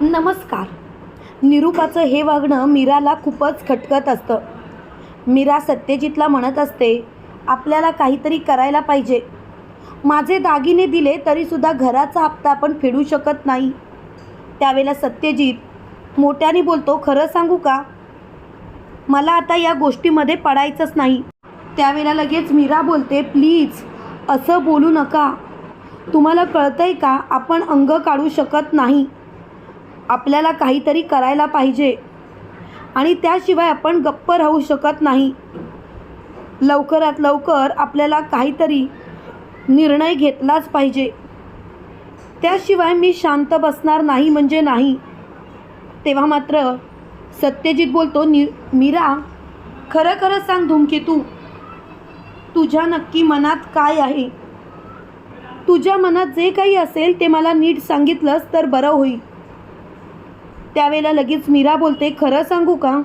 नमस्कार. निरूपाचं हे वागणं मीराला खूपच खटकत असतं. मीरा सत्यजितला म्हणत असते आपल्याला काहीतरी करायला पाहिजे. माझे दागिने दिले तरीसुद्धा घराचा हप्ता आपण फेडू शकत नाही. त्यावेळेला सत्यजित मोठ्याने बोलतो खरं सांगू का? मला आता या गोष्टीमध्ये पडायचंच नाही. त्यावेळेला लगेच मीरा बोलते प्लीज असं बोलू नका. तुम्हाला कळतंय का? आपण अंग काढू शकत नाही. आपल्याला काहीतरी करायला पाहिजे. आणि त्याशिवाय आपण गप्प राहू शकत नाही. लवकरात लवकर आपल्याला काहीतरी निर्णय घेतलाच पाहिजे. त्याशिवाय मी शांत बसणार नाही म्हणजे नाही. तेव्हा मात्र सत्यजित बोलतो नि मीरा खरं खरं सांग धूमकेतू तुझ्या नक्की मनात काय आहे? तुझ्या मनात जे काही असेल ते मला नीट सांगितलंस तर बरं होईल. त्यावेळेला लगेच मीरा बोलते खरं सांगू का?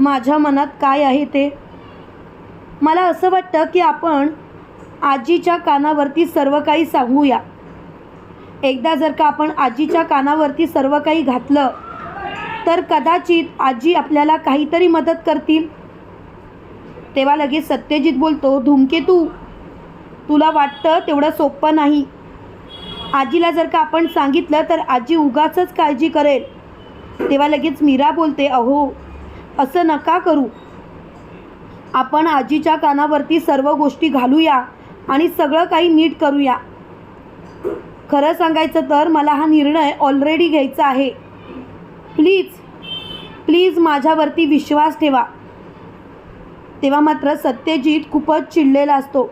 माझ्या मनात काय आहे ते? मला असं वाटतं की आपण आजीच्या कानावरती सर्व काही सांगूया. एकदा जर का आपण आजीच्या कानावरती सर्व काही घातलं तर कदाचित आजी आपल्याला काहीतरी मदत करतील. तेव्हा लगेच सत्यजित बोलतो धूमकेतू तुला वाटतं तेवढं सोपं नाही. आजीला जर का आपण सांगितलं तर आजी उगाचच काळजी करेल. तेव्हा लगेच मीरा बोलते अहो असं नका करू. आपण आजीच्या कानावरती सर्व गोष्टी घालूया आणि सगळं काही नीट करूया. खरं सांगायचं तर मला हा निर्णय ऑलरेडी घ्यायचा आहे. प्लीज प्लीज माझ्यावरती विश्वास ठेवा. तेव्हा मात्र सत्यजित खूपच चिडलेला असतो.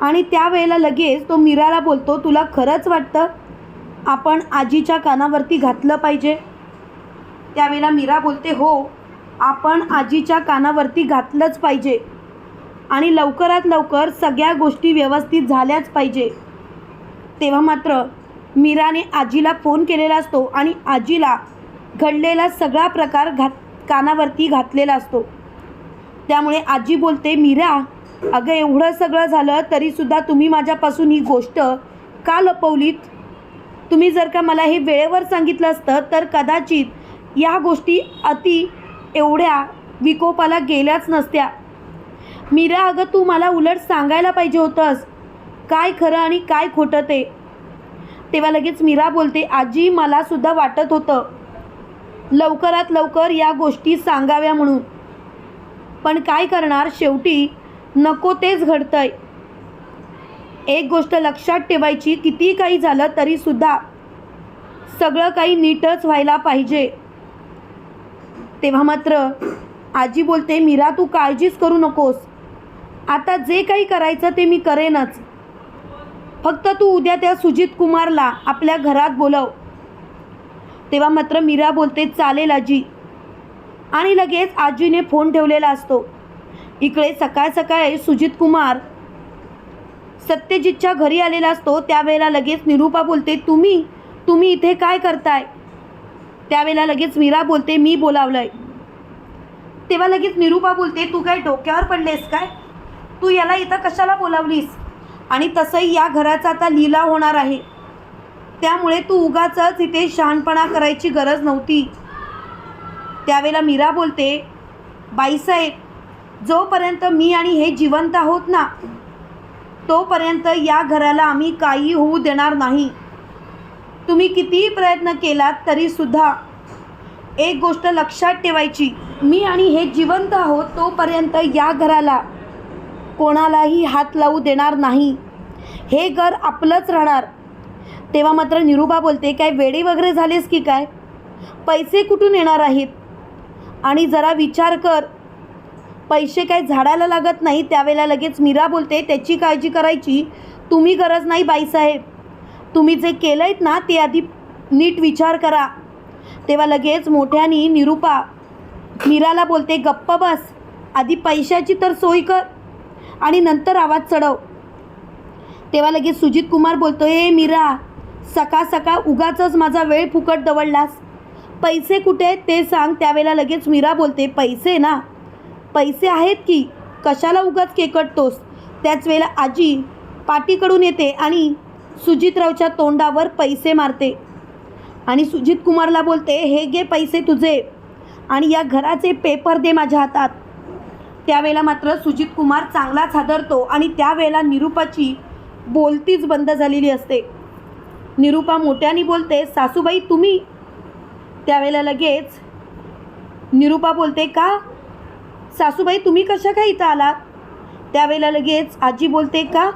आणि त्यावेळेला लगेच तो मीराला बोलतो तुला खरंच वाटतं आपण आजीच्या कानावरती घातलं पाहिजे? त्यावेळेला मीरा बोलते हो आपण आजीच्या कानावरती घातलंच पाहिजे आणि लवकरात लवकर सगळ्या गोष्टी व्यवस्थित झाल्याच पाहिजे. तेव्हा मात्र मीराने आजीला फोन केलेला असतो आणि आजीला घडलेला सगळा प्रकार घात कानावरती घातलेला असतो. त्यामुळे आजी बोलते मीरा अगं एवढं सगळं झालं तरीसुद्धा तुम्ही माझ्यापासून ही गोष्ट का लपवलीत? तुम्ही जर का मला हे वेळेवर सांगितलं असतं तर कदाचित या गोष्टी अति एवढ्या विकोपाला गेल्याच नसत्या. मीरा अगं तू मला उलट सांगायला पाहिजे होतंस. काय खरं आणि काय खोटं ते? तेव्हा लगेच मीरा बोलते आजी मला सुद्धा वाटत होतं. लवकरात लवकर या गोष्टी सांगाव्या म्हणून. पण काय करणार? शेवटी नको तेच घडतंय. एक गोष्ट लक्षात ठेवायची किती काही झालं तरीसुद्धा सगळं काही नीटच व्हायला पाहिजे. तेव्हा मात्र आजी बोलते मीरा तू काळजीच करू नकोस. आता जे काही करायचं ते मी करेनच. फक्त तू उद्या त्या सुजित कुमारला आपल्या घरात बोलव. तेव्हा मात्र मीरा बोलते चालेल आजी. आणि लगेच आजीने फोन ठेवलेला असतो. इकडे सकाळ सकाळी सुजित कुमार सत्यजितच्या घरी आलेला असतो. त्यावेळेला लगेच निरूपा बोलते तुम्ही तुम्ही इथे काय करताय? त्यावेळेला लगेच मीरा बोलते मी बोलावलंय. तेव्हा लगेच निरूपा बोलते तू काय डोक्यावर पडलेस काय? तू याला इथं कशाला बोलावलीस? आणि तसंही या घराचा आता लिला होणार आहे. त्यामुळे तू उगाचच इथे शहाणपणा करायची गरज नव्हती. त्यावेळेला मीरा बोलते बाईसाहेब जोपर्यंत मी आणि हे जिवंत आहोत ना तोपर्यंत या घराला आम्ही काही होऊ देणार नाही. तुम्ही कितीही प्रयत्न केलात तरीसुद्धा एक गोष्ट लक्षात ठेवायची मी आणि हे जिवंत आहोत तोपर्यंत या घराला कोणालाही हात लावू देणार नाही. हे घर आपलंच राहणार. तेव्हा मात्र निरुबा बोलते काय वेडे वगैरे झालेस की काय? पैसे कुठून येणार आहेत? आणि जरा विचार कर पैसे काय झाडाला लागत नाही त्यावेळेला लगेच मीरा बोलते त्याची काळजी करायची तुम्ही गरज नाही बाईसाहेब. तुम्ही जे केलं आहेत ना ते आधी नीट विचार करा. तेव्हा लगेच मोठ्यानी निरूपा मीराला बोलते गप्प बस आधी पैशाची तर सोय कर आणि नंतर आवाज चढव. तेव्हा लगेच सुजित कुमार बोलतो ए मीरा सकाळ सकाळ उगाचच माझा वेळ फुकट दवडलास. पैसे कुठे आहेत ते सांग. त्यावेळेला लगेच मीरा बोलते पैसे ना पैसे आहेत की? कशाला उगाच केकटतोस? त्याच वेळेला आजी पाठीकडून येते आणि सुजितरावच्या तोंडावर पैसे मारते. आणि सुजित कुमारला बोलते हे घे पैसे तुझे आणि या घराचे पेपर दे माझ्या हातात. त्यावेळेला मात्र सुजित कुमार चांगलाच हादरतो आणि त्यावेळेला निरूपाची बोलतीच बंद झालेली असते. निरूपा मोठ्याने बोलते सासूबाई तुम्ही? त्यावेळेला लगेच निरूपा बोलते का? सासूबाई तुम्ही कशा काय इथं आलात? त्यावेळेला लगेच आजी बोलते का?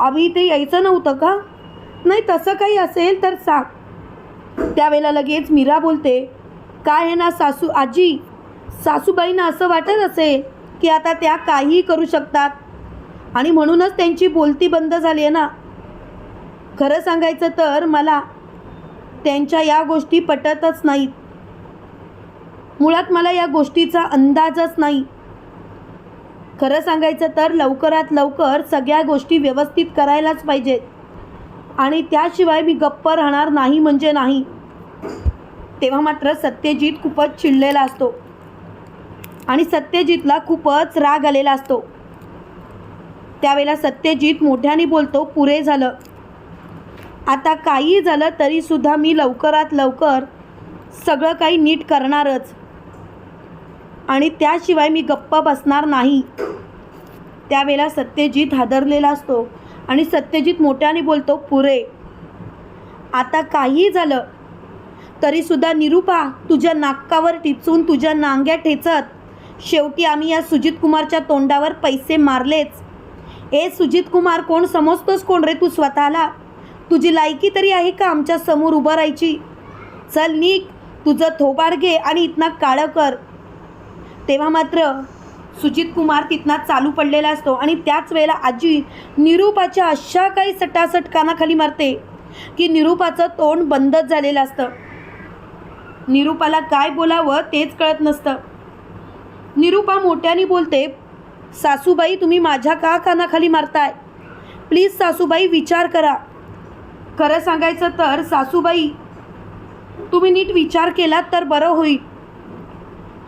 आम्ही इथे यायचं नव्हतं का? नाही तसं काही असेल तर सांग. त्यावेळेला लगेच मीरा बोलते काय आहे ना सासू आजी? सासूबाईंना असं वाटत असेल की आता त्या काहीही करू शकतात आणि म्हणूनच त्यांची बोलती बंद झाली आहे ना. खरं सांगायचं तर मला त्यांच्या या गोष्टी पटतच नाहीत. मुळात मला या गोष्टीचा अंदाजच नाही. खरं सांगायचं तर लवकरात लवकर सगळ्या गोष्टी व्यवस्थित करायलाच पाहिजेत. आणि त्याशिवाय मी गप्प राहणार नाही म्हणजे नाही. तेव्हा मात्र सत्यजित खूपच चिडलेला असतो. आणि सत्यजितला खूपच राग आलेला असतो. त्यावेळेला सत्यजित मोठ्याने बोलतो पुरे झालं. आता काही झालं तरीसुद्धा मी लवकरात लवकर सगळं काही नीट करणारच. आणि त्याशिवाय मी गप्प बसणार नाही. त्यावेळेला सत्यजित हादरलेला असतो आणि सत्यजित मोठ्याने बोलतो पुरे आता काही झालं तरीसुद्धा निरूपा तुझ्या नाकावर टिचून तुझ्या नांग्या ठेचत. शेवटी आम्ही या सुजित कुमारच्या तोंडावर पैसे मारलेच. ए सुजित कुमार कोण समजतोस कोण रे तू स्वतःला? तुझी लायकी तरी आहे का आमच्यासमोर उभं राहायची? चल निक तुझं थोबाड घे आणि इतना काळं कर. तेव्हा मात्र सुजित कुमार तिथनं चालू पडलेला असतो आणि त्याच वेळेला आजी निरूपाच्या अशा काही सटासट कानाखाली मारते की निरूपाचं तोंड बंदच झालेलं असतं. निरूपाला काय बोलावं तेच कळत नसतं. निरूपा मोठ्याने बोलते सासूबाई तुम्ही माझ्या का कानाखाली मारताय? प्लीज सासूबाई विचार करा. खरं सांगायचं तर सासूबाई तुम्ही नीट विचार केलात तर बरं होईल.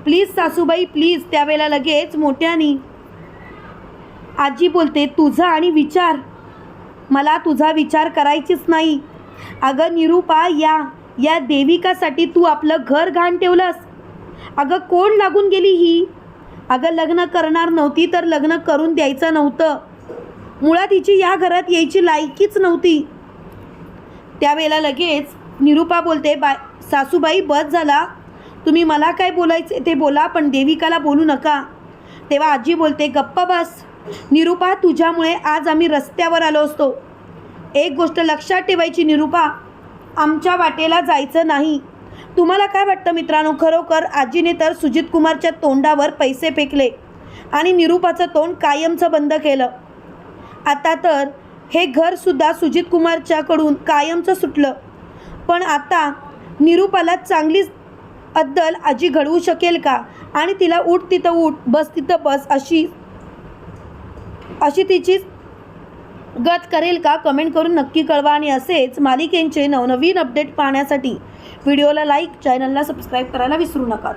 प्लीज सासूबाई प्लीज त्यावेळेला लगेच मोठ्यानी. आजी बोलते तुझा आणि विचार. मला तुझा विचार करायचीच नाही. अगं निरूपा या या देविकासाठी तू आपलं घर घाण ठेवलंस. अगं कोण लागून गेली ही? अगं लग्न करणार नव्हती तर लग्न करून द्यायचं नव्हतं. मुळात हिची या घरात यायची लायकीच नव्हती. त्यावेळेला लगेच निरूपा बोलते बा सासूबाई बस झाला. तुम्ही मला काय बोलायचे ते बोला पण देविकाला बोलू नका. तेव्हा आजी बोलते गप्पा बस. निरूपा तुझ्यामुळे आज आम्ही रस्त्यावर आलो असतो. एक गोष्ट लक्षात ठेवायची निरूपा आमच्या वाटेला जायचं नाही. तुम्हाला काय वाटतं मित्रांनो? खरोखर आजीने तर सुजित कुमारच्या तोंडावर पैसे फेकले आणि निरूपाचं तोंड कायमचं बंद केलं. आता तर हे घरसुद्धा सुजित कुमारच्याकडून कायमचं सुटलं. पण आता निरूपाला चांगलीच अद्दल आजी घडवू शकेल का? आणि तिला उठ तिथं उठ बस तिथं बस अशी अशी तिची गत करेल का? कमेंट करून नक्की कळवा. आणि असेच मालिकेंचे नवनवीन अपडेट पाहण्यासाठी व्हिडिओला लाईक चॅनलला सबस्क्राईब करायला विसरू नका.